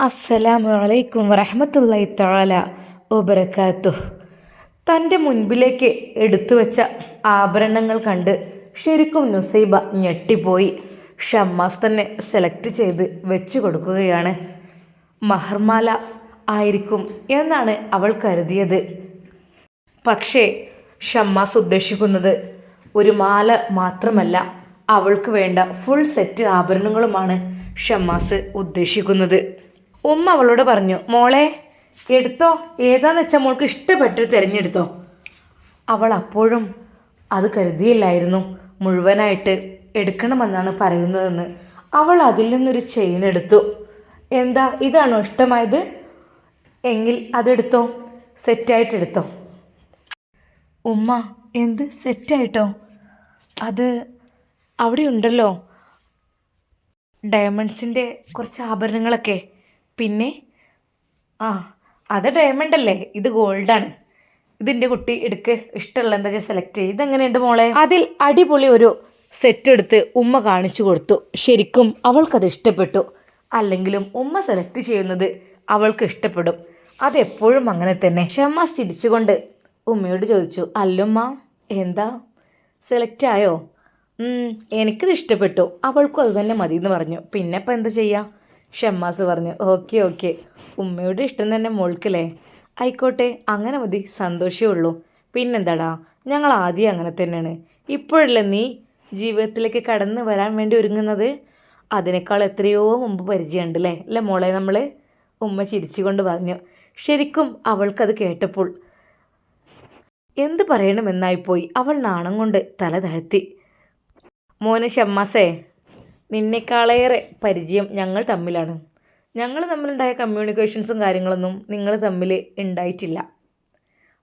അസ്സലാമു അലൈക്കും വറഹമത്തല്ലായി താല ഒബരക്കാത്തു തന്റെ മുൻപിലേക്ക് എടുത്തു വെച്ച ആഭരണങ്ങൾ കണ്ട് ശരിക്കും നുസൈബ ഞെട്ടിപ്പോയി. ഷമ്മാസ് തന്നെ സെലക്ട് ചെയ്ത് വെച്ചു കൊടുക്കുകയാണ്. മഹർമാല ആയിരിക്കും എന്നാണ് അവൾ കരുതിയത്. പക്ഷേ ഷമ്മാസ് ഉദ്ദേശിക്കുന്നത് ഒരു മാല മാത്രമല്ല അവൾക്ക് വേണ്ട ഫുൾ സെറ്റ് ആഭരണങ്ങളുമാണ് ഷമ്മാസ് ഉദ്ദേശിക്കുന്നത്. ഉമ്മ അവളോട് പറഞ്ഞു മോളെ എടുത്തോ. ഏതാന്ന് വെച്ചാൽ മോൾക്ക് ഇഷ്ടപ്പെട്ട് തിരഞ്ഞെടുത്തോ. അവൾ അപ്പോഴും അത് കരുതിയില്ലായിരുന്നു. മുഴുവനായിട്ട് എടുക്കണമെന്നാണ് പറയുന്നതെന്ന് അവൾ അതിൽ നിന്നൊരു ചെയിൻ എടുത്തു. എന്താ ഇതാണോ ഇഷ്ടമായത്? എങ്കിൽ അതെടുത്തോ. സെറ്റായിട്ട് എടുത്തോ ഉമ്മ എന്ത് സെറ്റായിട്ടോ? അത് അവിടെ ഉണ്ടല്ലോ. ഡയമണ്ട്സിന്റെ കുറച്ച് ആഭരണങ്ങളൊക്കെ. പിന്നെ ആ അത് ഡയമണ്ട് അല്ലേ? ഇത് ഗോൾഡാണ് ഇതിന്റെ കുട്ടി എടുക്ക്. ഇഷ്ടമുള്ള എന്താ വെച്ചാൽ സെലക്ട് ചെയ്ത് ഇതെങ്ങനെയുണ്ട് മോളെ? അതിൽ അടിപൊളി ഒരു സെറ്റ് എടുത്ത് ഉമ്മ കാണിച്ചു കൊടുത്തു. ശരിക്കും അവൾക്കത് ഇഷ്ടപ്പെട്ടു. അല്ലെങ്കിലും ഉമ്മ സെലക്ട് ചെയ്യുന്നത് അവൾക്ക് ഇഷ്ടപ്പെടും. അതെപ്പോഴും അങ്ങനെ തന്നെ. ക്ഷമ ചിരിച്ചുകൊണ്ട് ഉമ്മയോട് ചോദിച്ചു അല്ലുമ്മ എന്താ? സെലക്ട് ആയോ? എനിക്കിത് ഇഷ്ടപ്പെട്ടു. അവൾക്കും അത് തന്നെ മതി എന്ന് പറഞ്ഞു. പിന്നെ ഇപ്പം എന്താ ചെയ്യുക ഷമ്മാസ് പറഞ്ഞു ഓക്കെ ഓക്കെ. ഉമ്മയുടെ ഇഷ്ടം തന്നെ മോൾക്കല്ലേ? ആയിക്കോട്ടെ അങ്ങനെ മതി സന്തോഷമേ ഉള്ളൂ. പിന്നെന്താടാ ഞങ്ങൾ ആദ്യം അങ്ങനെ തന്നെയാണ്. ഇപ്പോഴല്ലേ നീ ജീവിതത്തിലേക്ക് കടന്നു വരാൻ വേണ്ടി ഒരുങ്ങുന്നത്? അതിനേക്കാൾ എത്രയോ മുമ്പ് പരിചയമുണ്ട് അല്ലേ അല്ലേ മോളെ നമ്മൾ ഉമ്മ ചിരിച്ചുകൊണ്ട് പറഞ്ഞു ശരിക്കും അവൾക്കത് കേട്ടപ്പോൾ എന്ത് പറയണമെന്നായിപ്പോയി. അവൾ നാണം കൊണ്ട് തല താഴ്ത്തി. മോന് ഷമ്മാസേ നിന്നെക്കാളേറെ പരിചയം ഞങ്ങൾ തമ്മിലാണ്. ഞങ്ങൾ തമ്മിലുണ്ടായ കമ്മ്യൂണിക്കേഷൻസും കാര്യങ്ങളൊന്നും നിങ്ങൾ തമ്മിൽ ഉണ്ടായിട്ടില്ല.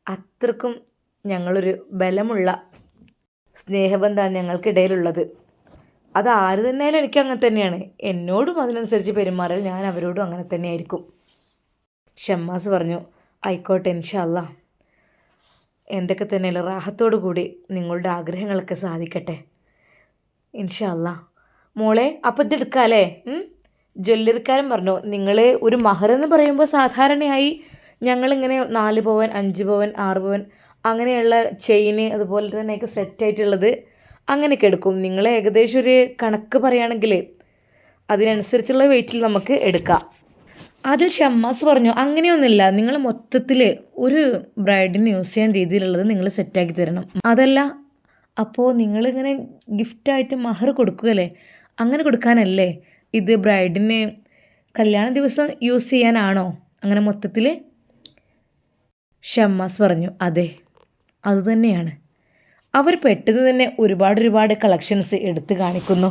അത്രക്കും ഞങ്ങളൊരു ബലമുള്ള സ്നേഹബന്ധമാണ് ഞങ്ങൾക്കിടയിലുള്ളത്. അത് ആര് തന്നെയാലും എനിക്ക് അങ്ങനെ തന്നെയാണ്. എന്നോടും അതിനനുസരിച്ച് പെരുമാറിയാൽ ഞാൻ അവരോടും അങ്ങനെ തന്നെയായിരിക്കും. ഷമ്മാസ് പറഞ്ഞു ആയിക്കോട്ടെ ഇൻഷല്ല എന്തൊക്കെ തന്നെയല്ല റാഹത്തോടു കൂടി നിങ്ങളുടെ ആഗ്രഹങ്ങളൊക്കെ സാധിക്കട്ടെ. ഇൻഷാല്ല മോളെ അപ്പം ഇതെടുക്കാല്ലേ ജ്വല്ലറിക്കാരൻ പറഞ്ഞു. നിങ്ങൾ ഒരു മഹർ എന്ന് പറയുമ്പോൾ സാധാരണയായി ഞങ്ങളിങ്ങനെ നാല് പവൻ അഞ്ച് പവൻ ആറ് പവൻ അങ്ങനെയുള്ള ചെയിന് അതുപോലെ തന്നെയൊക്കെ സെറ്റായിട്ടുള്ളത് അങ്ങനെയൊക്കെ എടുക്കും. നിങ്ങൾ ഏകദേശം ഒരു കണക്ക് പറയുകയാണെങ്കിൽ അതിനനുസരിച്ചുള്ള വെയിറ്റിൽ നമുക്ക് എടുക്കാം. അതിൽ ഷമ്മാസ് പറഞ്ഞു അങ്ങനെയൊന്നുമില്ല. നിങ്ങൾ മൊത്തത്തിൽ ഒരു ബ്രൈഡിന് യൂസ് ചെയ്യാൻ രീതിയിലുള്ളത് നിങ്ങൾ സെറ്റാക്കി തരണം. അതല്ല അപ്പോൾ നിങ്ങളിങ്ങനെ ഗിഫ്റ്റായിട്ട് മഹർ കൊടുക്കുകയല്ലേ? അങ്ങനെ കൊടുക്കാനല്ലേ? ഇത് ബ്രൈഡിന് കല്യാണ ദിവസം യൂസ് ചെയ്യാനാണോ? അങ്ങനെ മൊത്തത്തിൽ ഷമ്മാസ് പറഞ്ഞു അതെ അതുതന്നെയാണ് അവർ പെട്ടെന്ന് തന്നെ ഒരുപാട് ഒരുപാട് കളക്ഷൻസ് എടുത്തു കാണിക്കുന്നു.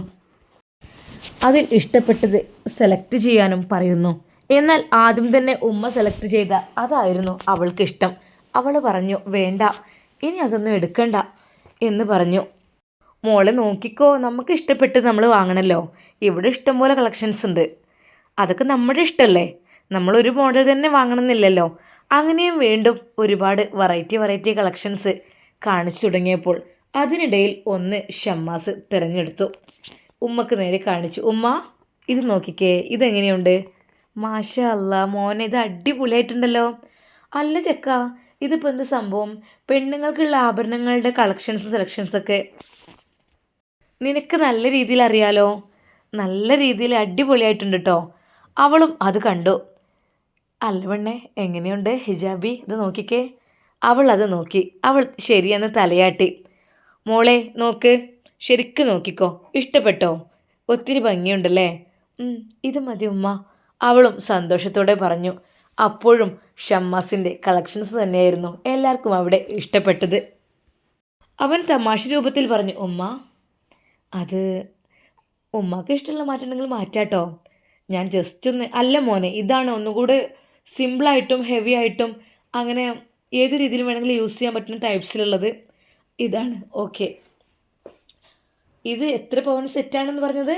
അതിൽ ഇഷ്ടപ്പെട്ടത് സെലക്ട് ചെയ്യാനും പറയുന്നു. എന്നാൽ ആദ്യം തന്നെ ഉമ്മ സെലക്ട് ചെയ്ത അതായിരുന്നു അവൾക്ക് ഇഷ്ടം അവൾ പറഞ്ഞു വേണ്ട ഇനി അതൊന്നും എടുക്കണ്ട എന്ന് പറഞ്ഞു. മോളെ നോക്കിക്കോ നമുക്ക് ഇഷ്ടപ്പെട്ട് നമ്മൾ വാങ്ങണമല്ലോ ഇവിടെ ഇഷ്ടംപോലെ കളക്ഷൻസ് ഉണ്ട്. അതൊക്കെ നമ്മുടെ ഇഷ്ടമല്ലേ നമ്മളൊരു മോഡൽ തന്നെ വാങ്ങണമെന്നില്ലല്ലോ അങ്ങനെയും വീണ്ടും ഒരുപാട് വെറൈറ്റി വെറൈറ്റി കളക്ഷൻസ് കാണിച്ചു തുടങ്ങിയപ്പോൾ അതിനിടയിൽ ഒന്ന് ഷമ്മാസ് തിരഞ്ഞെടുത്തു. ഉമ്മക്ക് നേരെ കാണിച്ചു. ഉമ്മ ഇത് നോക്കിക്കേ ഇതെങ്ങനെയുണ്ട്? മാഷ അല്ല മോനെ ഇത് അടിപൊളിയായിട്ടുണ്ടല്ലോ. അല്ല ചെക്ക ഇതിപ്പോൾ എന്ത് സംഭവം? പെണ്ണുങ്ങൾക്കുള്ള ആഭരണങ്ങളുടെ കളക്ഷൻസും സെലക്ഷൻസൊക്കെ നിനക്ക് നല്ല രീതിയിൽ അറിയാലോ? നല്ല രീതിയിൽ അടിപൊളിയായിട്ടുണ്ട് കേട്ടോ അവളും അത് കണ്ടു. അല്ല എങ്ങനെയുണ്ട് ഹിജാബി? ഇത് നോക്കിക്കേ. അവൾ അത് നോക്കി. അവൾ ശരിയെന്ന് തലയാട്ടി. മോളെ നോക്ക്. ശരിക്ക് നോക്കിക്കോ. ഇഷ്ടപ്പെട്ടോ? ഒത്തിരി ഭംഗിയുണ്ടല്ലേ? ഇത് മതി ഉമ്മ. അവളും സന്തോഷത്തോടെ പറഞ്ഞു. അപ്പോഴും ഷമ്മാസിന്റെ കളക്ഷൻസ് തന്നെയായിരുന്നു എല്ലാവർക്കും അവിടെ ഇഷ്ടപ്പെട്ടത്. അവൻ തമാശ രൂപത്തിൽ പറഞ്ഞു ഉമ്മ അത് ഉമ്മാക്ക് ഇഷ്ടമുള്ള മാറ്റമുണ്ടെങ്കിൽ മാറ്റാട്ടോ. ഞാൻ ജസ്റ്റ് ഒന്ന് അല്ല മോനെ ഇതാണ് ഒന്നുകൂടെ സിമ്പിളായിട്ടും ഹെവി ആയിട്ടും അങ്ങനെ ഏത് രീതിയിൽ വേണമെങ്കിലും യൂസ് ചെയ്യാൻ പറ്റുന്ന ടൈപ്സിലുള്ളത് ഇതാണ് ഓക്കെ ഇത് എത്ര പവൻ സെറ്റാണെന്ന് പറഞ്ഞത്?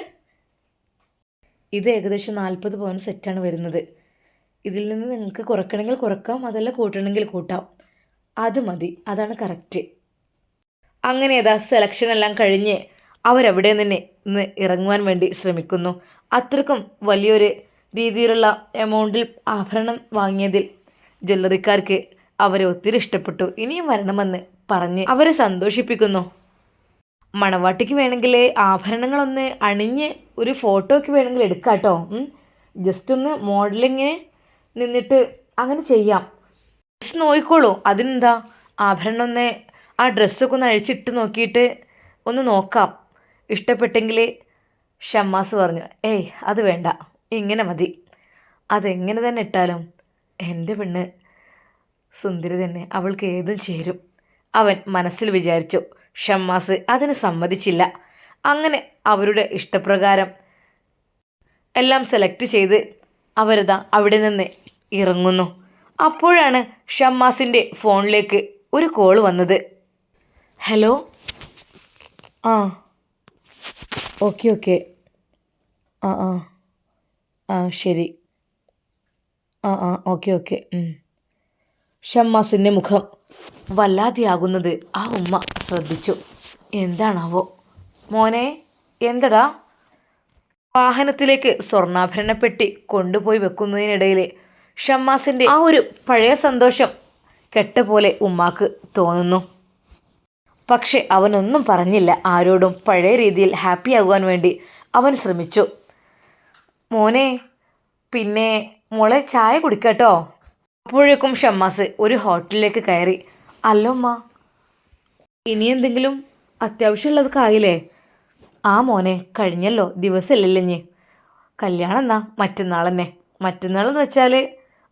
ഇത് ഏകദേശം നാൽപ്പത് പവൻ സെറ്റാണ് വരുന്നത്. ഇതിൽ നിന്ന് നിങ്ങൾക്ക് കുറക്കണമെങ്കിൽ കുറക്കാം അതല്ല കൂട്ടണമെങ്കിൽ കൂട്ടാം. അത് മതി അതാണ് കറക്റ്റ് അങ്ങനെ ഏതാ സെലക്ഷൻ എല്ലാം കഴിഞ്ഞ് അവരവിടെ നിന്ന് ഇന്ന് ഇറങ്ങുവാൻ വേണ്ടി ശ്രമിക്കുന്നു. അത്രക്കും വലിയൊരു രീതിയിലുള്ള എമൗണ്ടിൽ ആഭരണം വാങ്ങിയതിൽ ജ്വല്ലറിക്കാർക്ക് അവരെ ഒത്തിരി ഇഷ്ടപ്പെട്ടു. ഇനിയും വരണമെന്ന് പറഞ്ഞ് അവരെ സന്തോഷിപ്പിക്കുന്നു. മണവാട്ടിക്ക് വേണമെങ്കിൽ ആഭരണങ്ങളൊന്ന് അണിഞ്ഞ് ഒരു ഫോട്ടോയ്ക്ക് വേണമെങ്കിൽ എടുക്കാം കേട്ടോ ജസ്റ്റ് ഒന്ന് മോഡലിങ്ങിന് നിന്നിട്ട് അങ്ങനെ ചെയ്യാം. ഡ്രസ്സ് നോക്കിക്കോളൂ. അതിനെന്താ? ആഭരണം ഒന്ന് ആ ഡ്രസ്സൊക്കെ ഒന്ന് അഴിച്ചിട്ട് നോക്കിയിട്ട് ഒന്ന് നോക്കാം. ഇഷ്ടപ്പെട്ടെങ്കിൽ ഷമ്മാസ് പറഞ്ഞു ഏയ് അത് വേണ്ട ഇങ്ങനെ മതി. അതെങ്ങനെ തന്നെ ഇട്ടാലും എന്റെ പെണ്ണ് സുന്ദരി തന്നെ അവൾക്ക് ഏതും ചേരും. അവൻ മനസ്സിൽ വിചാരിച്ചു ഷമ്മാസ് അതിന് സമ്മതിച്ചില്ല. അങ്ങനെ അവരുടെ ഇഷ്ടപ്രകാരം എല്ലാം സെലക്ട് ചെയ്ത് അവരിതാ അവിടെ നിന്ന് ഇറങ്ങുന്നു. അപ്പോഴാണ് ഷമ്മാസിന്റെ ഫോണിലേക്ക് ഒരു കോൾ വന്നത്. ഹലോ ആ ഓക്കെ ഓക്കെ. ആ ആ. ആ ശരി. ആ ആ ഓക്കെ ഓക്കെ. ഷമ്മാസിന്റെ മുഖം വല്ലാതെയാകുന്നത് ആ ഉമ്മ ശ്രദ്ധിച്ചു. എന്താണാവോ? മോനെ എന്തടാ? വാഹനത്തിലേക്ക് സ്വർണാഭരണപ്പെട്ടി കൊണ്ടുപോയി വെക്കുന്നതിനിടയിൽ ഷമ്മാസിന്റെ ആ ഒരു പഴയ സന്തോഷം കെട്ട പോലെ ഉമ്മാക്ക് തോന്നുന്നു. പക്ഷെ അവനൊന്നും പറഞ്ഞില്ല. ആരോടും പഴയ രീതിയിൽ ഹാപ്പി ആകുവാൻ വേണ്ടി അവൻ ശ്രമിച്ചു. മോനെ പിന്നെ മോളെ ചായ കുടിക്കട്ടോ. അപ്പോഴേക്കും ഷമ്മാസ് ഒരു ഹോട്ടലിലേക്ക് കയറി. അല്ലമ്മ ഇനി എന്തെങ്കിലും അത്യാവശ്യമുള്ളതൊക്കെ ആയില്ലേ? ആ മോനെ കഴിഞ്ഞല്ലോ. ദിവസമല്ലല്ലേ ഞെ കല്യാണം എന്നാ മറ്റന്നാൾ തന്നെ മറ്റന്നാളെന്ന് വെച്ചാൽ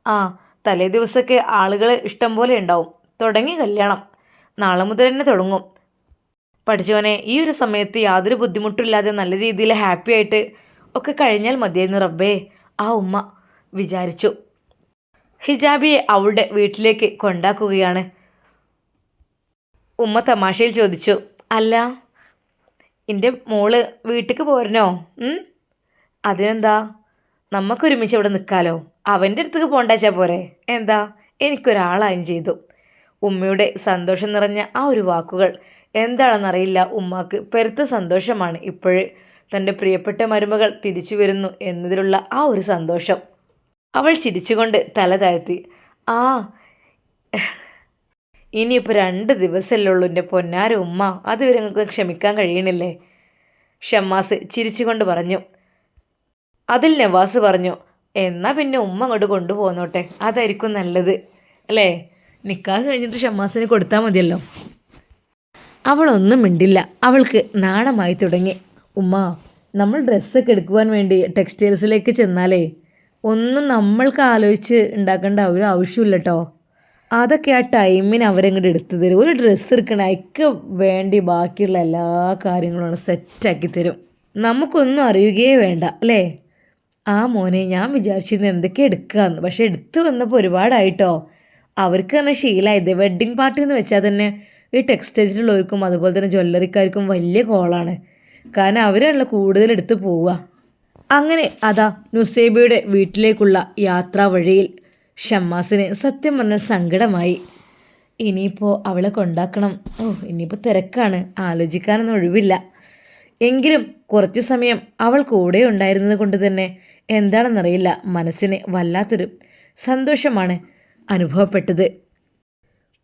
ആ തലേ ദിവസമൊക്കെ ആളുകൾ ഇഷ്ടം പോലെ ഉണ്ടാവും. തുടങ്ങി കല്യാണം. നാളെ മുതൽ തന്നെ തുടങ്ങും. പഠിച്ചവനെ ഈ ഒരു സമയത്ത് യാതൊരു ബുദ്ധിമുട്ടില്ലാതെ നല്ല രീതിയിൽ ഹാപ്പി ആയിട്ട് ഒക്കെ കഴിഞ്ഞാൽ മതിയായിരുന്നു റബ്ബേ ആ ഉമ്മ വിചാരിച്ചു. ഹിജാബിയെ അവളുടെ വീട്ടിലേക്ക് കൊണ്ടാക്കുകയാണ്. ഉമ്മ തമാശയിൽ ചോദിച്ചു അല്ല എന്റെ മോൾ വീട്ടിലേക്ക് പോരണോ അതിനെന്താ? നമുക്കൊരുമിച്ച് ഇവിടെ നിൽക്കാലോ അവന്റെ അടുത്തേക്ക് പോകണ്ടാച്ചാൽ പോരെ? എന്താ? എനിക്കൊരാളായും ചെയ്തു. ഉമ്മയുടെ സന്തോഷം നിറഞ്ഞ ആ ഒരു വാക്കുകൾ. എന്താണെന്നറിയില്ല ഉമ്മാക്ക് പെരുത്ത സന്തോഷമാണ് ഇപ്പോഴ്. തന്റെ പ്രിയപ്പെട്ട മരുമകൾ തിരിച്ചു വരുന്നു എന്നതിലുള്ള ആ ഒരു സന്തോഷം. അവൾ ചിരിച്ചുകൊണ്ട് തല താഴ്ത്തി. ആ ഇനിയിപ്പോൾ രണ്ട് ദിവസമല്ലേ ഉള്ളൂ എന്റെ പൊന്നാര ഉമ്മ. അതുവരെ നിങ്ങൾക്ക് ക്ഷമിക്കാൻ കഴിയണില്ലേ? ഷമ്മാസ് ചിരിച്ചുകൊണ്ട് പറഞ്ഞു. അതിൽ നവാസ് പറഞ്ഞു എന്നാൽ പിന്നെ ഉമ്മ അങ്ങോട്ട് കൊണ്ടുപോന്നോട്ടെ. അതായിരിക്കും നല്ലത്. അല്ലേ? നിക്കാഹ് കഴിഞ്ഞിട്ട് ഷമ്മാസിന് കൊടുത്താൽ മതിയല്ലോ. അവളൊന്നും മിണ്ടില്ല. അവൾക്ക് നാണമായി തുടങ്ങി. ഉമ്മ നമ്മൾ ഡ്രസ്സൊക്കെ എടുക്കുവാൻ വേണ്ടി ടെക്സ്റ്റൈൽസിലേക്ക് ചെന്നാലേ ഒന്നും നമ്മൾക്ക് ആലോചിച്ച് ഉണ്ടാക്കേണ്ട ഒരു ആവശ്യമില്ല കേട്ടോ അതൊക്കെ ആ ടൈമിന് അവരങ്ങോട്ട് എടുത്തു തരും. ഒരു ഡ്രസ്സ് എടുക്കണ അയക്ക് വേണ്ടി ബാക്കിയുള്ള എല്ലാ കാര്യങ്ങളും സെറ്റാക്കി തരും. നമുക്കൊന്നും അറിയുകയേ വേണ്ട അല്ലേ? ആ മോനെ ഞാൻ വിചാരിച്ചിരുന്നു എന്തൊക്കെ എടുക്കാമെന്ന് പക്ഷേ എടുത്തു വന്നപ്പോൾ ഒരുപാടായിട്ടോ. അവർക്ക് തന്നെ ശീലമായത് വെഡ്ഡിങ് പാർട്ടി എന്ന് വെച്ചാൽ തന്നെ ഈ ടെക്സ്റ്റൈൽസിലുള്ളവർക്കും അതുപോലെ തന്നെ ജ്വല്ലറിക്കാർക്കും വലിയ കോളാണ്. കാരണം അവരാണല്ലോ കൂടുതൽ എടുത്ത് പോവുക. അങ്ങനെ അതാ നുസേബയുടെ വീട്ടിലേക്കുള്ള യാത്രാ വഴിയിൽ ഷമ്മാസിന് സത്യം പറഞ്ഞാൽ സങ്കടമായി. ഇനിയിപ്പോൾ അവളെ കൊണ്ടാക്കണം. ഓ ഇനിയിപ്പോൾ തിരക്കാണ്. ആലോചിക്കാനൊന്നും ഒഴിവില്ല. എങ്കിലും കുറച്ച് സമയം അവൾ കൂടെ ഉണ്ടായിരുന്നത് കൊണ്ട് തന്നെ എന്താണെന്നറിയില്ല. മനസ്സിന് വല്ലാത്തൊരു സന്തോഷമാണ്. അനുഭവപ്പെട്ടത്.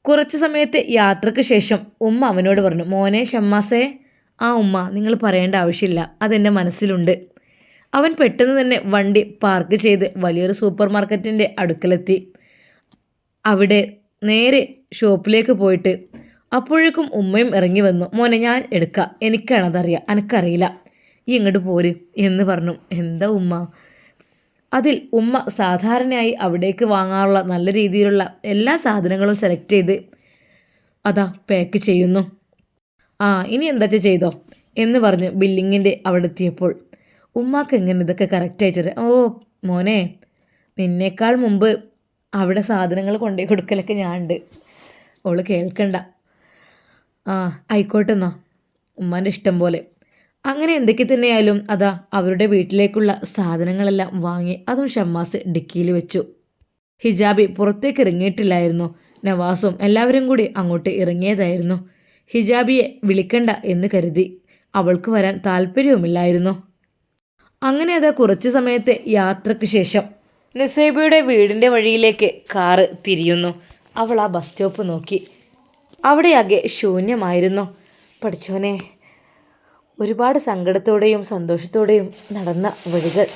കുറച്ച് സമയത്തെ യാത്രയ്ക്ക് ശേഷം ഉമ്മ അവനോട് പറഞ്ഞു മോനെ ഷമ്മാസേ ആ ഉമ്മ നിങ്ങൾ പറയേണ്ട ആവശ്യമില്ല അതെന്റെ മനസ്സിലുണ്ട്. അവൻ പെട്ടെന്ന് തന്നെ വണ്ടി പാർക്ക് ചെയ്ത് വലിയൊരു സൂപ്പർ മാർക്കറ്റിന്റെ അടുക്കലെത്തി. അവിടെ നേരെ ഷോപ്പിലേക്ക് പോയിട്ട് അപ്പോഴേക്കും ഉമ്മയും ഇറങ്ങി വന്നു മോനെ ഞാൻ എടുക്കാം എനിക്കാണതറിയാം എനിക്കറിയില്ല ഈ ഇങ്ങോട്ട് പോര് എന്ന് പറഞ്ഞു. എന്താ ഉമ്മ അതിൽ ഉമ്മ സാധാരണയായി അവിടേക്ക് വാങ്ങാറുള്ള നല്ല രീതിയിലുള്ള എല്ലാ സാധനങ്ങളും സെലക്ട് ചെയ്ത് അതാ പാക്ക് ചെയ്യുന്നു. ആ ഇനി എന്താ ചെയ്തോ? എന്ന് പറഞ്ഞ് ബില്ലിങ്ങിന്റെ അവിടെ എത്തിയപ്പോൾ ഉമ്മാക്ക് എങ്ങനെ ഇതൊക്കെ കറക്റ്റ് അയച്ചത് ഓ മോനെ നിന്നേക്കാൾ മുമ്പ് അവിടെ സാധനങ്ങൾ കൊണ്ടുപോയി കൊടുക്കലൊക്കെ ഞാൻ ഉണ്ട് ഓൾ കേൾക്കണ്ട. ആ ആയിക്കോട്ടെന്നോ. ഉമ്മാന്റെ ഇഷ്ടം പോലെ. അങ്ങനെ എന്തൊക്കെ തന്നെയായാലും അതാ അവരുടെ വീട്ടിലേക്കുള്ള സാധനങ്ങളെല്ലാം വാങ്ങി അതും ഷമ്മാസ് ഡിക്കിയിൽ വെച്ചു. ഹിജാബി പുറത്തേക്ക് ഇറങ്ങിയിട്ടില്ലായിരുന്നു. നവാസും എല്ലാവരും കൂടി അങ്ങോട്ട് ഇറങ്ങിയതായിരുന്നു. ഹിജാബിയെ വിളിക്കണ്ട എന്ന് കരുതി അവൾക്ക് വരാൻ താല്പര്യവുമില്ലായിരുന്നു. അങ്ങനെ അതാ കുറച്ച് സമയത്തെ യാത്രയ്ക്ക് ശേഷം നുസൈബയുടെ വീടിന്റെ വഴിയിലേക്ക് കാറ് തിരിയുന്നു. അവൾ ആ ബസ് സ്റ്റോപ്പ് നോക്കി. അവിടെയാകെ ശൂന്യമായിരുന്നു. പഠിച്ചോനെ ഒരുപാട് സങ്കടത്തോടെയും സന്തോഷത്തോടെയും നടന്ന വഴികൾ.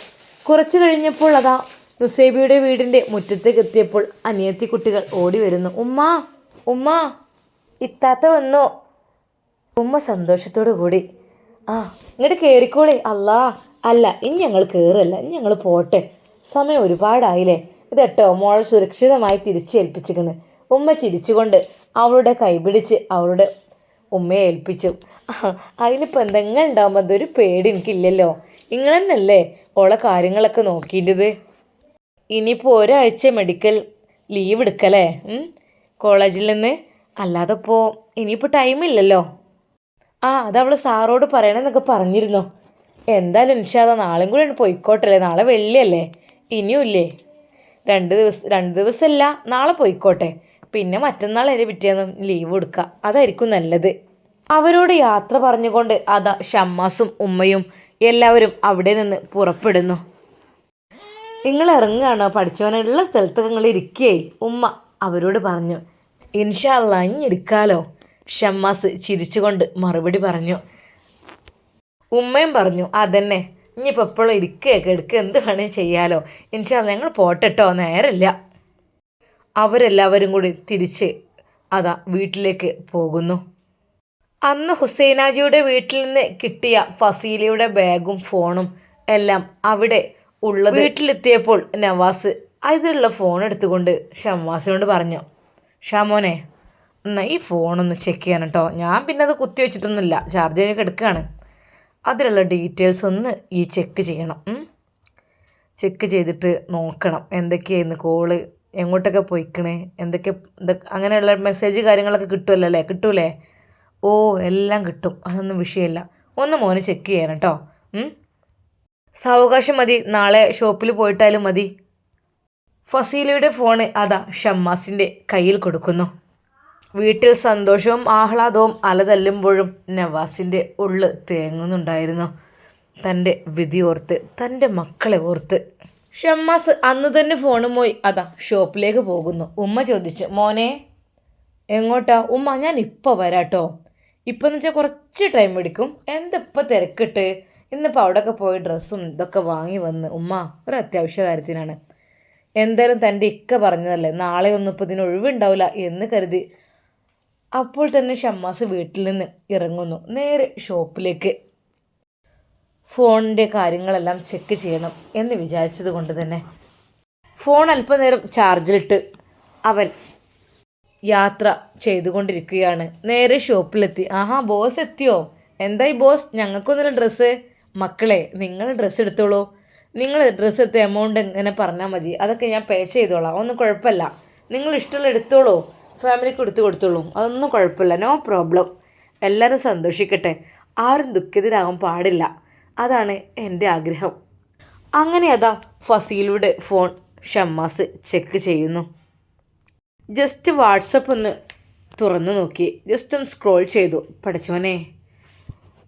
കുറച്ച് കഴിഞ്ഞപ്പോൾ അതാ നുസേബിയുടെ വീടിന്റെ മുറ്റത്തേക്ക് എത്തിയപ്പോൾ അനിയത്തി കുട്ടികൾ ഓടി വരുന്നു. ഉമ്മ ഉമ്മ ഇത്താത്ത വന്നു? ഉമ്മ സന്തോഷത്തോടു കൂടി ആ ഇങ്ങോട്ട് കയറിക്കോളി അല്ലാ അല്ല ഇനി ഞങ്ങൾ കയറല്ല ഇനി ഞങ്ങൾ പോട്ടെ. സമയം ഒരുപാടായില്ലേ. ഇതെട്ടോ മോൾ സുരക്ഷിതമായി തിരിച്ചേൽപ്പിച്ചിരിക്കുന്നു. ഉമ്മ ചിരിച്ചുകൊണ്ട് അവളുടെ കൈപിടിച്ച് അവളുടെ ഉമ്മയെ ഏൽപ്പിച്ചു. അതിനിപ്പോൾ എന്തെങ്കിലും ഉണ്ടാകുമ്പോൾ അതൊരു പേടി എനിക്കില്ലല്ലോ. നിങ്ങളെന്നല്ലേ ഓളെ കാര്യങ്ങളൊക്കെ നോക്കിയിട്ടത് ഇനിയിപ്പോൾ ഒരാഴ്ച മെഡിക്കൽ ലീവ് എടുക്കല്ലേ കോളേജിൽ നിന്ന്? അല്ലാതെ ഇപ്പോൾ ഇനിയിപ്പോൾ ടൈമില്ലല്ലോ ആ അത് അവൾ സാറോട് പറയണമെന്നൊക്കെ പറഞ്ഞിരുന്നു. എന്തായാലും നിഷാദ നാളെയും കൂടെ പോയിക്കോട്ടല്ലേ? നാളെ വെള്ളിയല്ലേ? ഇനിയുമില്ലേ രണ്ട് ദിവസം രണ്ട് ദിവസമല്ല നാളെ പോയിക്കോട്ടെ. പിന്നെ മറ്റന്നാൾ എന്നെ പിറ്റേന്ന് ലീവ് കൊടുക്കുക അതായിരിക്കും നല്ലത്. അവരോട് യാത്ര പറഞ്ഞുകൊണ്ട് അതാ ഷമ്മാസും ഉമ്മയും എല്ലാവരും അവിടെ നിന്ന് പുറപ്പെടുന്നു. നിങ്ങൾ ഇറങ്ങുകയാണോ? പഠിച്ചവനുള്ള സ്ഥലത്ത് നിങ്ങൾ ഇരിക്കേ ഉമ്മ അവരോട് പറഞ്ഞു ഇൻഷാല്ല ഇനി ഷമ്മാസ് ചിരിച്ചുകൊണ്ട് മറുപടി പറഞ്ഞു. ഉമ്മയും പറഞ്ഞു അതന്നെ ഇനിയിപ്പോൾ എപ്പോഴും ഇരിക്കുകയൊക്കെ എടുക്കുക എന്ത് വേണേലും ചെയ്യാലോ. ഇൻഷാല്ല ഞങ്ങൾ പോട്ടെട്ടോ നേരല്ല അവരെല്ലാവരും കൂടി തിരിച്ച് അതാ വീട്ടിലേക്ക് പോകുന്നു. അന്ന് ഹുസൈനാജിയുടെ വീട്ടിൽ നിന്ന് കിട്ടിയ ഫസീലയുടെ ബാഗും ഫോണും എല്ലാം അവിടെ ഉള്ള വീട്ടിലെത്തിയപ്പോൾ നവാസ് അതിലുള്ള ഫോൺ എടുത്തുകൊണ്ട് ഷംവാസിനോട് പറഞ്ഞു ഷാമോനെ എന്നാ ഈ ഫോണൊന്ന് ചെക്ക് ചെയ്യാൻ കേട്ടോ ഞാൻ പിന്നെ അത് കുത്തി വെച്ചിട്ടൊന്നുമില്ല. ചാർജ് ചെയ്ത് എടുക്കുകയാണ് അതിലുള്ള ഡീറ്റെയിൽസ് ഒന്ന് ഈ ചെക്ക് ചെയ്യണം. ചെക്ക് ചെയ്തിട്ട് നോക്കണം. എന്തൊക്കെയായിരുന്നു കോൾ എങ്ങോട്ടൊക്കെ പോയിക്കണേ? എന്തൊക്കെ അങ്ങനെയുള്ള മെസ്സേജ് കാര്യങ്ങളൊക്കെ കിട്ടുമല്ലോ അല്ലേ? കിട്ടൂലേ? ഓ എല്ലാം കിട്ടും. അതൊന്നും വിഷയമില്ല ഒന്ന് മോനെ ചെക്ക് ചെയ്യണം കേട്ടോ സാവകാശം മതി. നാളെ ഷോപ്പിൽ പോയിട്ടാലും മതി. ഫസീലയുടെ ഫോണ് അതാ ഷമ്മാസിന്റെ കയ്യിൽ കൊടുക്കുന്നു. വീട്ടിൽ സന്തോഷവും ആഹ്ലാദവും അലതല്ലുമ്പോഴും നവാസിന്റെ ഉള്ളു തേങ്ങുന്നുണ്ടായിരുന്നു. തന്റെ വിധി ഓർത്ത് തന്റെ മക്കളെ ഓർത്ത് ഷമ്മാസ് അന്ന് തന്നെ ഫോണുമായി അതാ ഷോപ്പിലേക്ക് പോകുന്നു. ഉമ്മ ചോദിച്ചു മോനെ എങ്ങോട്ടാ? ഉമ്മ ഞാൻ ഇപ്പോൾ വരാട്ടോ. ഇപ്പം എന്ന് വെച്ചാൽ കുറച്ച് ടൈം എടുക്കും. എന്താ ഇപ്പം തിരക്കിട്ട്? ഇന്നിപ്പോൾ അവിടെയൊക്കെ പോയി ഡ്രസ്സും ഇതൊക്കെ വാങ്ങി വന്ന്. ഉമ്മ ഒരു അത്യാവശ്യ കാര്യത്തിനാണ്. എന്തായാലും തന്റെ ഇക്ക പറഞ്ഞതല്ലേ നാളെ ഒന്നും ഇപ്പോൾ ഇതിന് ഒഴിവുണ്ടാവില്ല എന്ന് കരുതി. അപ്പോൾ തന്നെ ഷമ്മാസ് വീട്ടിൽ നിന്ന് ഇറങ്ങുന്നു. നേരെ ഷോപ്പിലേക്ക് ഫോണിന്റെ കാര്യങ്ങളെല്ലാം ചെക്ക് ചെയ്യണം എന്ന് വിചാരിച്ചത് കൊണ്ട് തന്നെ ഫോൺ അല്പനേരം ചാർജിലിട്ട് അവൻ യാത്ര ചെയ്തുകൊണ്ടിരിക്കുകയാണ്. നേരെ ഷോപ്പിലെത്തി ആഹാ ബോസ് എത്തിയോ? എന്തായി ബോസ് ഞങ്ങൾക്കൊന്നുമില്ല ഡ്രസ്സ് മക്കളെ നിങ്ങൾ ഡ്രസ്സ് എടുത്തോളൂ. നിങ്ങൾ ഡ്രസ്സ് എടുത്ത എമൗണ്ട് എങ്ങനെ പറഞ്ഞാൽ മതി. അതൊക്കെ ഞാൻ പേ ചെയ്തോളാം. ഒന്നും കുഴപ്പമില്ല. നിങ്ങൾ ഇഷ്ടമുള്ള എടുത്തോളൂ. ഫാമിലിക്ക് എടുത്ത് കൊടുത്തോളൂ. അതൊന്നും കുഴപ്പമില്ല. നോ പ്രോബ്ലം എല്ലാവരും സന്തോഷിക്കട്ടെ. ആരും ദുഃഖിതരാകാൻ പാടില്ല. അതാണ് എന്റെ ആഗ്രഹം. അങ്ങനെ അതാ ഫസീലുടെ ഫോൺ ഷമ്മാസ് ചെക്ക് ചെയ്യുന്നു. ജസ്റ്റ് വാട്സപ്പ് ഒന്ന് തുറന്നു നോക്കി. ജസ്റ്റ് ഒന്ന് സ്ക്രോൾ ചെയ്തു. പഠിച്ചോനെ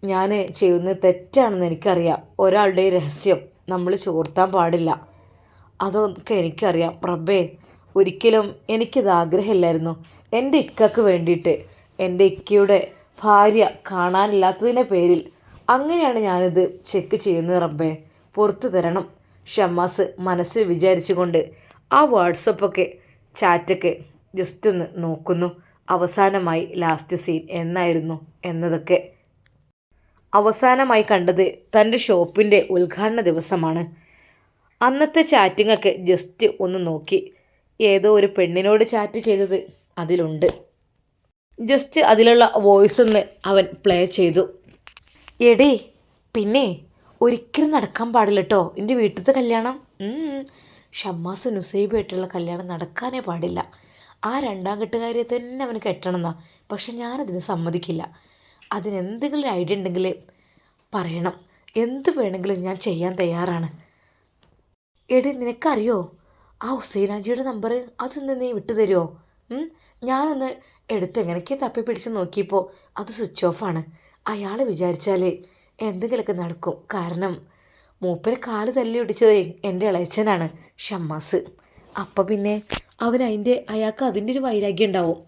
ഞാൻ ചെയ്യുന്നത് തെറ്റാണെന്ന് എനിക്കറിയാം. ഒരാളുടെ രഹസ്യം നമ്മൾ ചോർത്താൻ പാടില്ല. അതൊക്കെ എനിക്കറിയാം. റബ്ബേ ഒരിക്കലും എനിക്കിത് ആഗ്രഹമില്ലായിരുന്നു. എന്റെ ഇക്കക്ക് വേണ്ടിയിട്ട് എന്റെ ഇക്കയുടെ ഭാര്യ കാണാനില്ലാത്തതിന്റെ പേരിൽ അങ്ങനെയാണ് ഞാനിത് ചെക്ക് ചെയ്യുന്നത് റബ്ബേ. പുറത്തു തരണം. ഷമ്മാസ് മനസ്സിൽ വിചാരിച്ചുകൊണ്ട് ആ വാട്സപ്പൊക്കെ ചാറ്റൊക്കെ ജസ്റ്റ് ഒന്ന് നോക്കുന്നു. അവസാനമായി ലാസ്റ്റ് സീൻ എന്നായിരുന്നു എന്നതൊക്കെ. അവസാനമായി കണ്ടത് തന്റെ ഷോപ്പിന്റെ ഉദ്ഘാടന ദിവസമാണ്. അന്നത്തെ ചാറ്റിങ്ങൊക്കെ ജസ്റ്റ് ഒന്ന് നോക്കി. ഏതോ ഒരു പെണ്ണിനോട് ചാറ്റ് ചെയ്തത് അതിലുണ്ട്. ജസ്റ്റ് അതിലുള്ള വോയിസ് ഒന്ന് അവൻ പ്ലേ ചെയ്തു. എടേ പിന്നെ ഒരിക്കലും നടക്കാൻ പാടില്ല കേട്ടോ എന്റെ വീട്ടിലത്തെ കല്യാണം ഷമ്മാസും നുസൈബായിട്ടുള്ള കല്യാണം നടക്കാനേ പാടില്ല. ആ രണ്ടാം കെട്ടുകാരിയെ തന്നെ അവന് കെട്ടണമെന്നാ. പക്ഷെ ഞാനതിന് സമ്മതിക്കില്ല. അതിനെന്തെങ്കിലും ഐഡിയ ഉണ്ടെങ്കിൽ പറയണം. എന്ത് വേണമെങ്കിലും ഞാൻ ചെയ്യാൻ തയ്യാറാണ്. എടി നിനക്കറിയോ? ആ ഹുസൈനാജിയുടെ നമ്പർ അതൊന്ന് നീ വിട്ടു തരുമോ ഞാനൊന്ന് എടുത്ത് എങ്ങനെയൊക്കെ തപ്പി പിടിച്ച് നോക്കിയപ്പോൾ അത് സ്വിച്ച് ഓഫാണ് അയാൾ വിചാരിച്ചാൽ എന്തെങ്കിലുമൊക്കെ നടക്കും. കാരണം മൂപ്പര് കാൽ തല്ലി ഒടിച്ചത് എന്റെ ഇളയച്ചനാണ് ഷമ്മാസ്. അപ്പം പിന്നെ അവൻ അതിന്റെ അയാൾക്ക് അതിന്റെ ഒരു വൈരാഗ്യം ഉണ്ടാവും.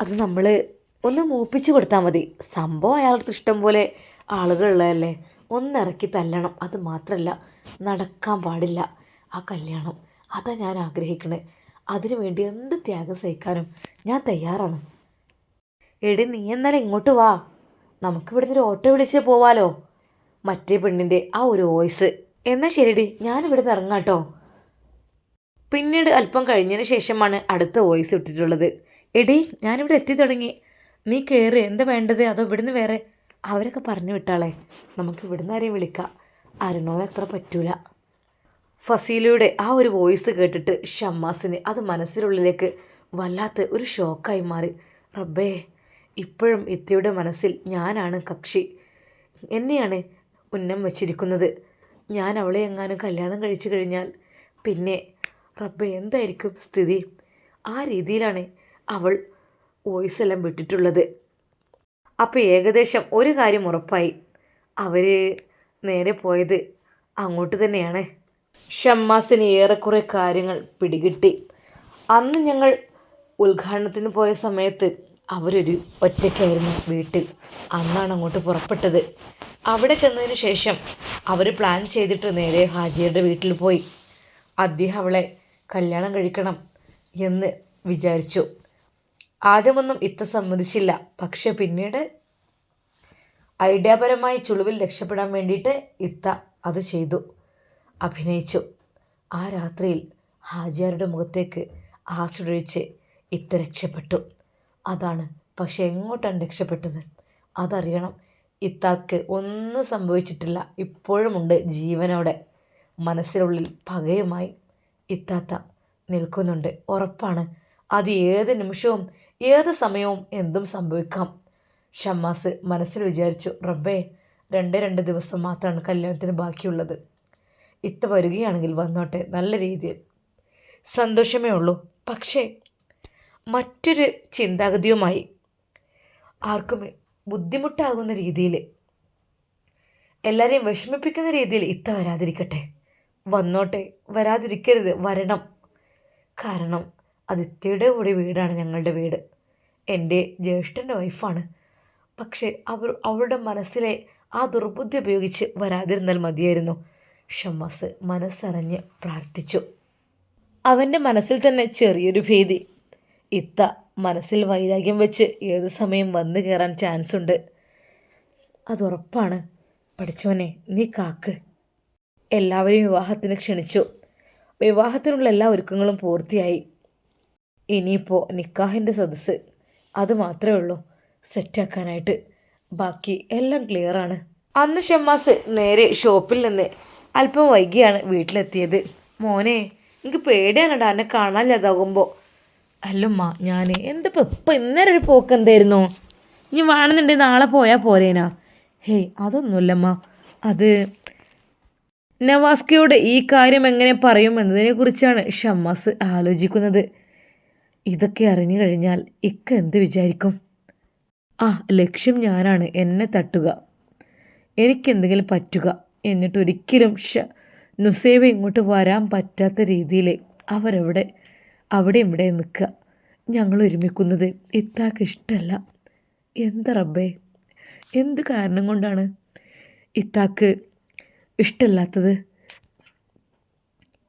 അത് നമ്മൾ ഒന്ന് മൂപ്പിച്ച് കൊടുത്താൽ മതി. സംഭവം അയാളുടെ ഇഷ്ടം പോലെ ആളുകളുള്ളതല്ലേ? ഒന്നിറക്കി തല്ലണം. അത് മാത്രമല്ല നടക്കാൻ പാടില്ല ആ കല്യാണം. അതാ ഞാൻ ആഗ്രഹിക്കുന്നത് അതിനു വേണ്ടി എന്ത് ത്യാഗം സഹിക്കാനും ഞാൻ തയ്യാറാണ്. എടി നീ എന്നാലും ഇങ്ങോട്ട് വാ. നമുക്ക് ഇവിടുന്ന് ഒരു ഓട്ടോ വിളിച്ച് പോവാലോ. മറ്റേ പെണ്ണിന്റെ ആ ഒരു വോയിസ്. എന്നാൽ ശരിയടി ഞാൻ നിന്ന് ഇറങ്ങാട്ടോ. പിന്നീട് അല്പം കഴിഞ്ഞതിന് ശേഷമാണ് അടുത്ത വോയിസ് ഇട്ടിട്ടുള്ളത്. എടി ഞാനിവിടെ എത്തി തുടങ്ങി. നീ കയറി എന്താ വേണ്ടത്? അതോ ഇവിടുന്ന് വേറെ? അവരൊക്കെ പറഞ്ഞു വിട്ടാളെ. നമുക്ക് ഇവിടുന്ന് ആരെയും വിളിക്കാം. അരുണോന് അത്ര പറ്റൂല. ഫസീലയുടെ ആ ഒരു വോയിസ് കേട്ടിട്ട് ഷമ്മാസിന് അത് മനസ്സിനുള്ളിലേക്ക് വല്ലാത്ത ഒരു ഷോക്കായി മാറി. റബ്ബേ ഇപ്പോഴും ഇത്തയുടെ മനസ്സിൽ ഞാനാണ് കക്ഷി. എന്നെയാണ് ഉന്നം വച്ചിരിക്കുന്നത്. ഞാൻ അവളെ എങ്ങാനും കല്യാണം കഴിച്ചു കഴിഞ്ഞാൽ പിന്നെ റബ്ബ എന്തായിരിക്കും സ്ഥിതി? ആ രീതിയിലാണ് അവൾ വോയിസ് എല്ലാം വിട്ടിട്ടുള്ളത്. അപ്പോൾ ഏകദേശം ഒരു കാര്യം ഉറപ്പായി. അവർ നേരെ പോയത് അങ്ങോട്ട് തന്നെയാണ്. ഷമ്മാസിന് ഏറെക്കുറെ കാര്യങ്ങൾ പിടികിട്ടി. അന്ന് ഞങ്ങൾ ഉദ്ഘാടനത്തിന് പോയ സമയത്ത് അവരൊരു ഒറ്റയ്ക്കായിരുന്നു വീട്ടിൽ. അന്നാണ് അങ്ങോട്ട് പുറപ്പെട്ടത്. അവിടെ ചെന്നതിന് ശേഷം അവർ പ്ലാൻ ചെയ്തിട്ട് നേരെ ഹാജിയുടെ വീട്ടിൽ പോയി. അദ്ദേഹം അവളെ കല്യാണം കഴിക്കണം എന്ന് വിചാരിച്ചു. ആദ്യമൊന്നും ഇത്ത സമ്മതിച്ചില്ല. പക്ഷെ പിന്നീട് ഐഡിയാപരമായി ചുളിവിൽ രക്ഷപ്പെടാൻ വേണ്ടിയിട്ട് ഇത്ത അത് ചെയ്തു. അഭിനയിച്ചു. ആ രാത്രിയിൽ ഹാജിയാരുടെ മുഖത്തേക്ക് ആശ്രയിച്ച് ഇത്ത രക്ഷപ്പെട്ടു. അതാണ്. പക്ഷെ എങ്ങോട്ടാണ് രക്ഷപ്പെട്ടത്? അതറിയണം. ഇത്താക്ക് ഒന്നും സംഭവിച്ചിട്ടില്ല. ഇപ്പോഴുമുണ്ട് ജീവനോടെ. മനസ്സിനുള്ളിൽ പകയുമായി. ഇത്താത്ത നിൽക്കുന്നുണ്ട്. ഉറപ്പാണ്. അത് ഏത് നിമിഷവും ഏത് സമയവും എന്തും സംഭവിക്കാം. ഷമ്മാസ് മനസ്സിൽ വിചാരിച്ചു റബ്ബേ രണ്ട് രണ്ട് ദിവസം മാത്രമാണ് കല്യാണത്തിന് ബാക്കിയുള്ളത്. ഇത്ത വരികയാണെങ്കിൽ വന്നോട്ടെ നല്ല രീതിയിൽ. സന്തോഷമേ ഉള്ളൂ. പക്ഷേ മറ്റൊരു ചിന്താഗതിയുമായി ആർക്കും ബുദ്ധിമുട്ടാകുന്ന രീതിയിൽ എല്ലാവരെയും വിഷമിപ്പിക്കുന്ന രീതിയിൽ ഇത്ത വരാതിരിക്കട്ടെ. വന്നോട്ടെ വരാതിരിക്കരുത് വരണം. കാരണം അത് ഇത്തയുടെ കൂടി വീടാണ് ഞങ്ങളുടെ വീട്. എന്റെ ജ്യേഷ്ഠന്റെ വൈഫാണ്. പക്ഷേ അവർ അവളുടെ മനസ്സിലെ ആ ദുർബുദ്ധി ഉപയോഗിച്ച് വരാതിരുന്നാൽ മതിയായിരുന്നു. ഷമ്മസ് മനസ്സറിഞ്ഞ് പ്രാർത്ഥിച്ചു. അവന്റെ മനസ്സിൽ തന്നെ ചെറിയൊരു ഭീതി ഇത്ത മനസ്സിൽ വൈരാഗ്യം വെച്ച് ഏത് സമയം വന്നു കയറാൻ ചാൻസ് ഉണ്ട്? അതുറപ്പാണ് പഠിച്ചോനെ നീ കാക്ക്. എല്ലാവരെയും വിവാഹത്തിന് ക്ഷണിച്ചു. വിവാഹത്തിനുള്ള എല്ലാ ഒരുക്കങ്ങളും പൂർത്തിയായി. ഇനിയിപ്പോൾ നിക്കാഹിന്റെ സദസ്സ്. അത് മാത്രമേ ഉള്ളൂ. സെറ്റാക്കാനായിട്ട് ബാക്കി എല്ലാം ക്ലിയറാണ് അന്ന് ഷമ്മാസ് നേരെ ഷോപ്പിൽ നിന്ന് അല്പം വൈകിയാണ് വീട്ടിലെത്തിയത്. മോനെ എനിക്ക് പേടിയാണടാ. എന്നെ കാണാനില്ലാതാകുമ്പോൾ അല്ലമ്മ ഞാൻ എന്തിപ്പോൾ ഇപ്പം ഇന്നലെ ഒരു പോക്ക് എന്തായിരുന്നു? ഇനി വേണമെന്നുണ്ടെങ്കിൽ നാളെ പോയാൽ പോരേനാ. ഹേയ് അതൊന്നുമില്ലമ്മ. അത് നവാസ്കയോട് ഈ കാര്യം എങ്ങനെ പറയും എന്നതിനെക്കുറിച്ചാണ് ഷമ്മാസ് ആലോചിക്കുന്നത്. ഇതൊക്കെ അറിഞ്ഞു കഴിഞ്ഞാൽ ഇക്ക എന്ത് വിചാരിക്കും? ആ ലക്ഷ്യം ഞാനാണ്. എന്നെ തട്ടുക. എനിക്കെന്തെങ്കിലും പറ്റുക. എന്നിട്ട് ഒരിക്കലും ഷ നുസേവ ഇങ്ങോട്ട് വരാൻ പറ്റാത്ത രീതിയിൽ അവരവിടെ അവിടെ ഇവിടെ നിൽക്കുക. ഞങ്ങൾ ഒരുമിക്കുന്നത് ഇത്താക്ക് ഇഷ്ടമല്ല എന്താ റബ്ബേ? എന്ത് കാരണം കൊണ്ടാണ് ഇത്താക്ക് ഇഷ്ടമല്ലാത്തത്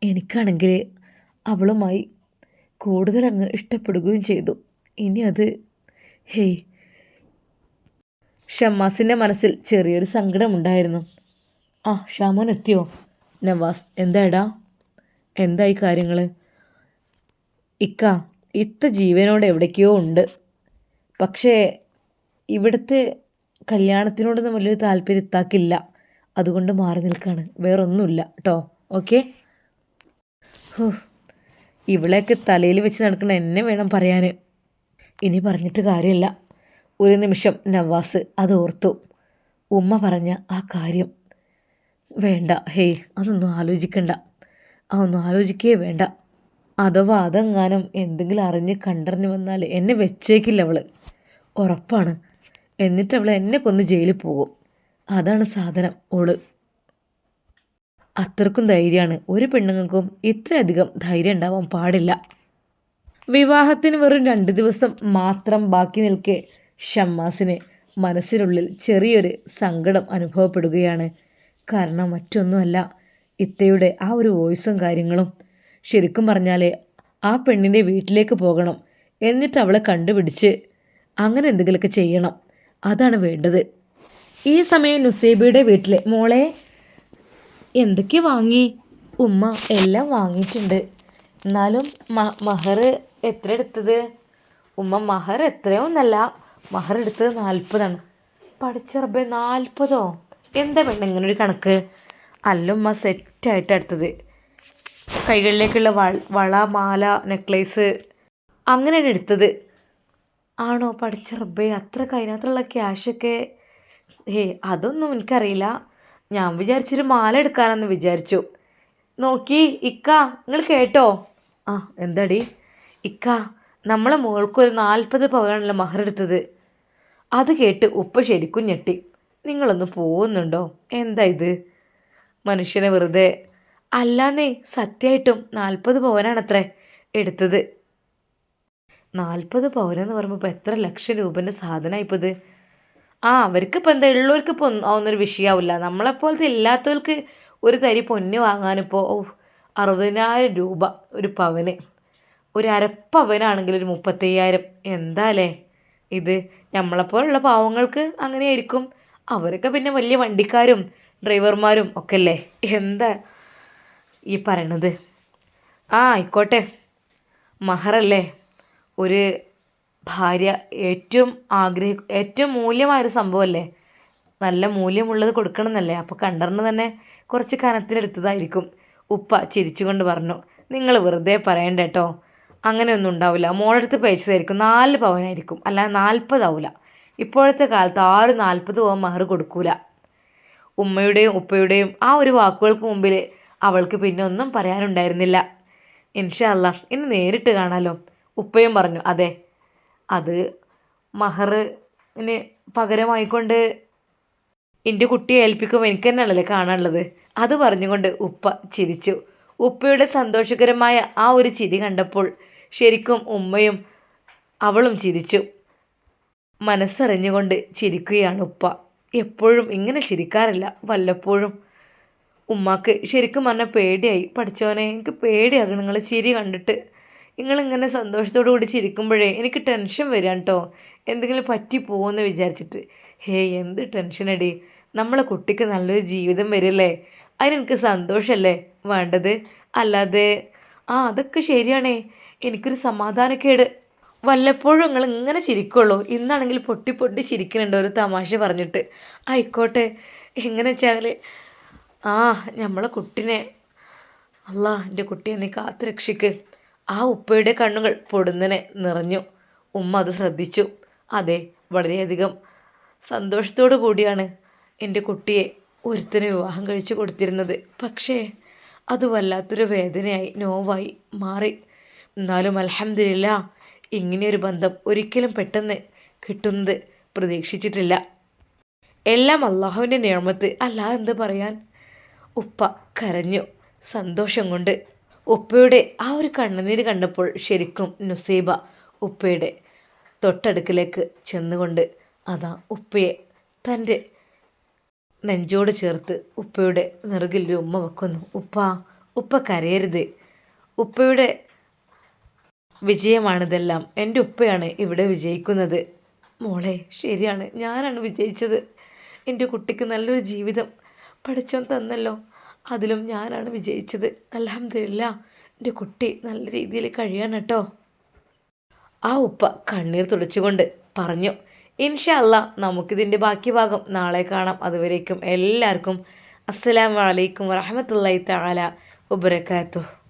എനിക്കാണെങ്കിൽ അവളുമായി കൂടുതൽ അങ്ങ് ഇഷ്ടപ്പെടുകയും ചെയ്തു. ഇനി അത് ഹേയ് ഷമ്മാസിന്റെ മനസ്സിൽ ചെറിയൊരു സങ്കടമുണ്ടായിരുന്നു. ആ ഷാമോൻ എത്തിയോ? നവാസ് എന്താ എടാ? എന്തായി കാര്യങ്ങൾ ഇക്ക ഇത്ത ജീവനോട് എവിടേക്കോ ഉണ്ട്. പക്ഷേ ഇവിടുത്തെ കല്യാണത്തിനോടൊന്നും വലിയൊരു താല്പര്യം ഇത്താക്കില്ല. അതുകൊണ്ട് മാറി നിൽക്കുകയാണ് വേറൊന്നുമില്ല. കേട്ടോ ഓക്കെ? ഇവളെയൊക്കെ തലയിൽ വെച്ച് നടക്കണ എന്നെ വേണം പറയാൻ ഇനി പറഞ്ഞിട്ട് കാര്യമില്ല. ഒരു നിമിഷം നവാസ് അത് ഓർത്തു. ഉമ്മ പറഞ്ഞ ആ കാര്യം. വേണ്ട. ഹേയ് അതൊന്നും ആലോചിക്കണ്ട. അതൊന്നും ആലോചിക്കേ വേണ്ട. അഥവാ അതെങ്ങാനും എന്തെങ്കിലും അറിഞ്ഞ് കണ്ടറിഞ്ഞ് വന്നാൽ എന്നെ വെച്ചേക്കില്ല അവൾ. ഉറപ്പാണ്. എന്നിട്ട് അവൾ എന്നെ കൊന്ന് ജയിലിൽ പോകും. അതാണ് സാധനം ഓൾ. അത്രക്കും ധൈര്യമാണ്. ഒരു പെണ്ണുങ്ങൾക്കും ഇത്രയധികം ധൈര്യം ഉണ്ടാവാൻ പാടില്ല. വിവാഹത്തിന് വെറും രണ്ട് ദിവസം മാത്രം ബാക്കി നിൽക്കെ ഷമ്മാസിന് മനസ്സിനുള്ളിൽ ചെറിയൊരു സങ്കടം അനുഭവപ്പെടുകയാണ്. കാരണം മറ്റൊന്നുമല്ല ഇത്തയുടെ ആ ഒരു വോയിസും കാര്യങ്ങളും ശരിക്കും പറഞ്ഞാൽ ആ പെണ്ണിന്റെ വീട്ടിലേക്ക് പോകണം. എന്നിട്ട് അവളെ കണ്ടുപിടിച്ച് അങ്ങനെ എന്തെങ്കിലുമൊക്കെ ചെയ്യണം. അതാണ് വേണ്ടത്. ഈ സമയം നുസേബിയുടെ വീട്ടിലെ മോളെ എന്തൊക്കെ വാങ്ങി? ഉമ്മ എല്ലാം വാങ്ങിയിട്ടുണ്ട്. എന്നാലും മഹർ എത്ര എടുത്തത്? ഉമ്മ മഹർ എത്രയൊന്നല്ല. മഹർ എടുത്തത് നാൽപ്പതാണ്. പഠിച്ചറബെ നാൽപ്പതോ? എന്താ പെണ്ണ് ഇങ്ങനൊരു കണക്ക്? അല്ല ഉമ്മ സെറ്റായിട്ട് എടുത്തത്. കൈകളിലേക്കുള്ള വള മാല നെക്ലേസ് അങ്ങനെയാണ് എടുത്തത്. ആണോ? പഠിച്ച റബ്ബേ അത്ര അതിനകത്തുള്ള ക്യാഷൊക്കെ ഹേ അതൊന്നും എനിക്കറിയില്ല. ഞാൻ വിചാരിച്ചൊരു മാല എടുക്കാനെന്ന് വിചാരിച്ചു. നോക്കി ഇക്ക നിങ്ങൾ കേട്ടോ? ആ എന്താടി? ഇക്ക നമ്മളെ മോൾക്കൊരു നാൽപ്പത് പവനാണല്ലോ മഹർ എടുത്തത്. അത് കേട്ട് ഉപ്പ ശരിക്കും ഞെട്ടി. നിങ്ങളൊന്ന് പോകുന്നുണ്ടോ? എന്താ ഇത്? മനുഷ്യനെ വെറുതെ. അല്ലാന്നേ സത്യമായിട്ടും നാൽപ്പത് പവനാണത്രേ എടുത്തത്. നാൽപ്പത് പവനെന്ന് പറയുമ്പോൾ എത്ര ലക്ഷം രൂപന്റെ സാധനമാണ് ഇപ്പോൾ ഇത് ആ അവർക്കിപ്പോൾ എന്താ ഉള്ളവർക്ക് ഇപ്പോൾ ഒന്നൊരു വിഷയമാവില്ല നമ്മളെപ്പോലത്തെ ഇല്ലാത്തവർക്ക് ഒരു തരി പൊന്ന് വാങ്ങാനിപ്പോൾ ഓ അറുപതിനായിരം രൂപ ഒരു പവന്. ഒരു അരപ്പവനാണെങ്കിൽ ഒരു മുപ്പത്തയ്യായിരം. എന്താലേ? ഇത് നമ്മളെപ്പോലുള്ള പാവങ്ങൾക്ക് അങ്ങനെയായിരിക്കും. അവരൊക്കെ പിന്നെ വലിയ വണ്ടിക്കാരും ഡ്രൈവർമാരും ഒക്കെ അല്ലേ എന്താ ഈ പറയണത്. ആ ആയിക്കോട്ടെ. മഹറല്ലേ. ഒരു ഭാര്യ ഏറ്റവും ആഗ്രഹി ഏറ്റവും മൂല്യമായൊരു സംഭവമല്ലേ നല്ല മൂല്യമുള്ളത് കൊടുക്കണമെന്നല്ലേ. അപ്പോൾ കണ്ടറിന് തന്നെ കുറച്ച് കനത്തിലെടുത്തതായിരിക്കും. ഉപ്പ ചിരിച്ചുകൊണ്ട് പറഞ്ഞു നിങ്ങൾ വെറുതെ പറയണ്ട കേട്ടോ അങ്ങനെയൊന്നും ഉണ്ടാവില്ല. മോളടുത്ത് പേച്ചതായിരിക്കും നാല് പവനായിരിക്കും. അല്ല നാൽപ്പതാവില്ല ഇപ്പോഴത്തെ കാലത്ത് ആറ് നാൽപ്പത് പവൻ മഹർ കൊടുക്കൂല. ഉമ്മയുടെയും ഉപ്പയുടെയും ആ ഒരു വാക്കുകൾക്ക് മുമ്പിൽ അവൾക്ക് പിന്നെ ഒന്നും പറയാനുണ്ടായിരുന്നില്ല. ഇൻഷല്ല ഇന്ന് നേരിട്ട് കാണാലോ. ഉപ്പയും പറഞ്ഞു അതെ. അത് മഹറിന് പകരമായിക്കൊണ്ട് എന്റെ കുട്ടിയെ ഏൽപ്പിക്കും എനിക്ക് തന്നെയാണല്ലേ കാണാനുള്ളത്? അത് പറഞ്ഞുകൊണ്ട് ഉപ്പ ചിരിച്ചു. ഉപ്പയുടെ സന്തോഷകരമായ ആ ഒരു ചിരി കണ്ടപ്പോൾ ശരിക്കും ഉമ്മയും അവളും ചിരിച്ചു. മനസ്സറിഞ്ഞുകൊണ്ട് ചിരിക്കുകയാണ് ഉപ്പ. എപ്പോഴും ഇങ്ങനെ ചിരിക്കാറില്ല വല്ലപ്പോഴും. ഉമ്മാക്ക് ശരിക്കും പറഞ്ഞാൽ പേടിയായി. പഠിച്ചവനെ എനിക്ക് പേടിയാകണം. നിങ്ങൾ ചിരി കണ്ടിട്ട്. നിങ്ങളിങ്ങനെ സന്തോഷത്തോടു കൂടി ചിരിക്കുമ്പോഴേ എനിക്ക് ടെൻഷൻ വരിക കേട്ടോ എന്തെങ്കിലും പറ്റി പോകുമെന്ന് വിചാരിച്ചിട്ട്. ഹേ എന്ത് ടെൻഷനടി നമ്മളെ കുട്ടിക്ക് നല്ലൊരു ജീവിതം വരില്ലേ? അതിനെനിക്ക് സന്തോഷമല്ലേ വേണ്ടത്? അല്ലാതെ ആ അതൊക്കെ ശരിയാണേ. എനിക്കൊരു സമാധാനക്കേട്. വല്ലപ്പോഴും നിങ്ങൾ ഇങ്ങനെ ചിരിക്കുള്ളൂ. ഇന്നാണെങ്കിൽ പൊട്ടി പൊട്ടി ചിരിക്കുന്നുണ്ട് ഒരു തമാശ പറഞ്ഞിട്ട്. ആയിക്കോട്ടെ. എങ്ങനെ വെച്ചാൽ ആ നമ്മളെ കുട്ടിനെ. അല്ല എന്റെ കുട്ടിയെ നീ കാത്തു രക്ഷിക്ക് ആ ഉപ്പയുടെ കണ്ണുകൾ പൊടുന്നനെ നിറഞ്ഞു. ഉമ്മ അത് ശ്രദ്ധിച്ചു. അതെ വളരെയധികം സന്തോഷത്തോടു കൂടിയാണ് എന്റെ കുട്ടിയെ ഒരുത്തിന് വിവാഹം കഴിച്ചു കൊടുത്തിരുന്നത്. പക്ഷേ അത് വല്ലാത്തൊരു വേദനയായി നോവായി മാറി. എന്നാലും അലഹമില്ല ഇങ്ങനെയൊരു ബന്ധം ഒരിക്കലും പെട്ടെന്ന് കിട്ടുന്നത് പ്രതീക്ഷിച്ചിട്ടില്ല. എല്ലാം അള്ളാഹുവിന്റെ നിയമത്ത്. അല്ലാതെ എന്ത് പറയാൻ? ഉപ്പ കരഞ്ഞു. സന്തോഷം കൊണ്ട് ഉപ്പയുടെ ആ ഒരു കണ്ണുനീര് കണ്ടപ്പോൾ ശരിക്കും നുസൈബ ഉപ്പയുടെ തൊട്ടടുക്കിലേക്ക് ചെന്നുകൊണ്ട് അതാ ഉപ്പയെ തന്റെ നെഞ്ചോട് ചേർത്ത് ഉപ്പയുടെ നെറുകിൽ ഒരു ഉമ്മ വെക്കുന്നു. ഉപ്പ ഉപ്പ കരയരുത്. ഉപ്പയുടെ വിജയമാണിതെല്ലാം എന്റെ ഉപ്പയാണ് ഇവിടെ വിജയിക്കുന്നത്. മോളെ ശരിയാണ്. ഞാനാണ് വിജയിച്ചത്. എന്റെ കുട്ടിക്ക് നല്ലൊരു ജീവിതം പഠിച്ചോൻ തന്നല്ലോ. അതിലും ഞാനാണ് വിജയിച്ചത്. അലഹമില്ല എന്റെ കുട്ടി നല്ല രീതിയിൽ കഴിയാൻ കേട്ടോ ആ ഉപ്പ കണ്ണീർ തുടച്ചുകൊണ്ട് പറഞ്ഞു ഇൻഷല്ല നമുക്കിതിന്റെ ബാക്കി ഭാഗം നാളെ കാണാം. അതുവരേക്കും എല്ലാവർക്കും അസ്സലാമലൈക്കും വറഹമത്തല്ലാ തആല വബറകാതുഹു.